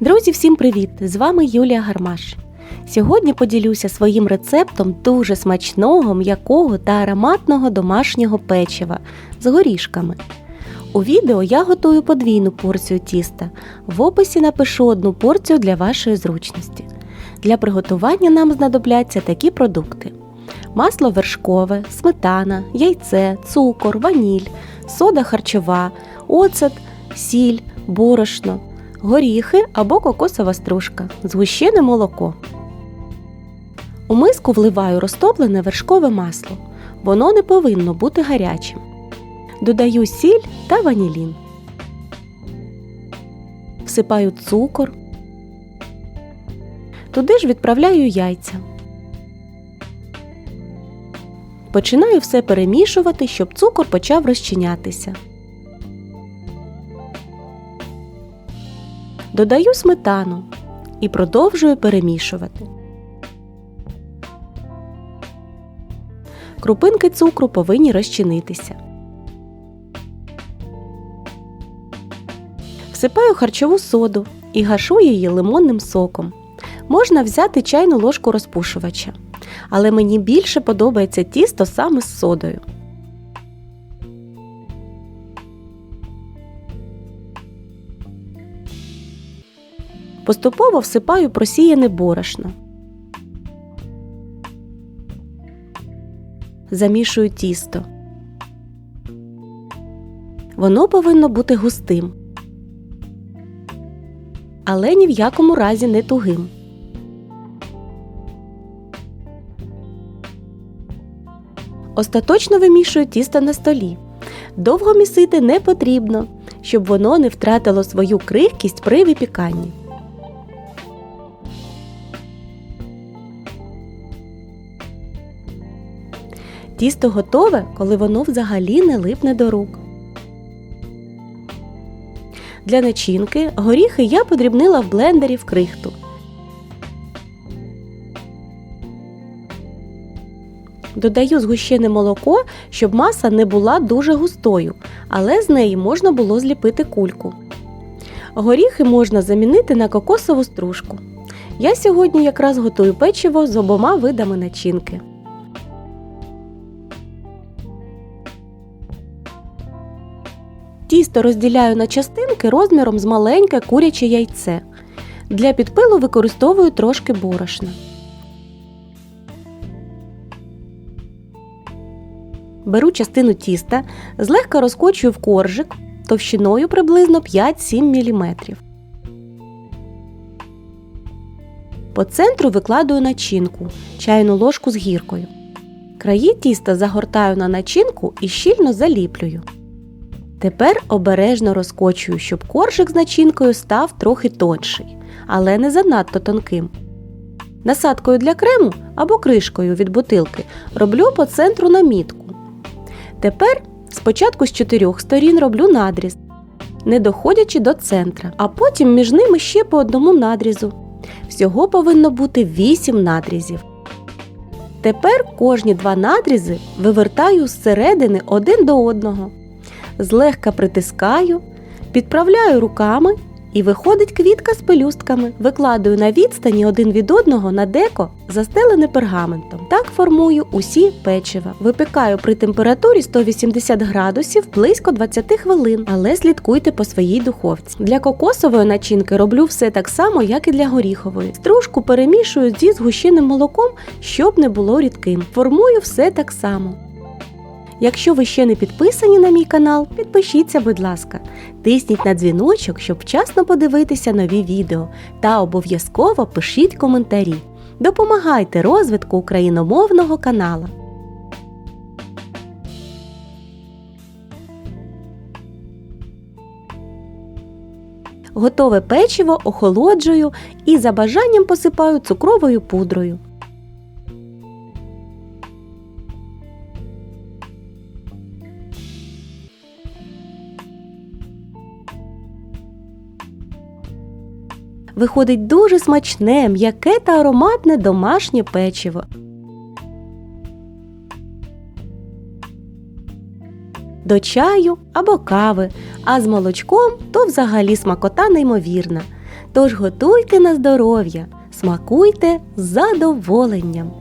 Друзі, всім привіт! З вами Юлія Гармаш. Сьогодні поділюся своїм рецептом дуже смачного, м'якого та ароматного домашнього печива з горішками. У відео я готую подвійну порцію тіста. В описі напишу одну порцію для вашої зручності. Для приготування нам знадобляться такі продукти: масло вершкове, сметана, яйце, цукор, ваніль, сода харчова, оцет, сіль, борошно, горіхи або кокосова стружка, згущене молоко. У миску вливаю розтоплене вершкове масло. Воно не повинно бути гарячим. Додаю сіль та ванілін. Всипаю цукор. Туди ж відправляю яйця. Починаю все перемішувати, щоб цукор почав розчинятися. Додаю сметану і продовжую перемішувати. Крупинки цукру повинні розчинитися. Всипаю харчову соду і гашу її лимонним соком. Можна взяти чайну ложку розпушувача, але мені більше подобається тісто саме з содою. Поступово всипаю просіяне борошно. Замішую тісто. Воно повинно бути густим, але ні в якому разі не тугим. Остаточно вимішую тісто на столі. Довго місити не потрібно, щоб воно не втратило свою крихкість при випіканні. Тісто готове, коли воно взагалі не липне до рук. Для начинки горіхи я подрібнила в блендері в крихту. Додаю згущене молоко, щоб маса не була дуже густою, але з неї можна було зліпити кульку. Горіхи можна замінити на кокосову стружку. Я сьогодні якраз готую печиво з обома видами начинки. Тісто розділяю на частинки розміром з маленьке куряче яйце. Для підпилу використовую трошки борошна. Беру частину тіста, злегка розкочую в коржик товщиною приблизно 5-7 мм. По центру викладую начинку чайну ложку з гіркою. Краї тіста загортаю на начинку і щільно заліплюю. Тепер обережно розкочую, щоб коржик з начинкою став трохи тонший, але не занадто тонким. Насадкою для крему або кришкою від бутилки роблю по центру намітку. Тепер спочатку з чотирьох сторін роблю надріз, не доходячи до центра, а потім між ними ще по одному надрізу. Всього повинно бути 8 надрізів. Тепер кожні два надрізи вивертаю зсередини один до одного злегка притискаю, підправляю руками і виходить квітка з пелюстками. Викладаю на відстані один від одного на деко, застелене пергаментом. Так формую усі печива. Випікаю при температурі 180 градусів близько 20 хвилин, але слідкуйте по своїй духовці. Для кокосової начинки роблю все так само, як і для горіхової. Стружку перемішую зі згущеним молоком, щоб не було рідким. Формую все так само. Якщо ви ще не підписані на мій канал, підпишіться, будь ласка, тисніть на дзвіночок, щоб вчасно подивитися нові відео, та обов'язково пишіть коментарі. Допомагайте розвитку україномовного канала. Готове печиво охолоджую і за бажанням посипаю цукровою пудрою. Виходить дуже смачне, м'яке та ароматне домашнє печиво. До чаю або кави, а з молочком то взагалі смакота неймовірна. Тож готуйте на здоров'я, смакуйте з задоволенням.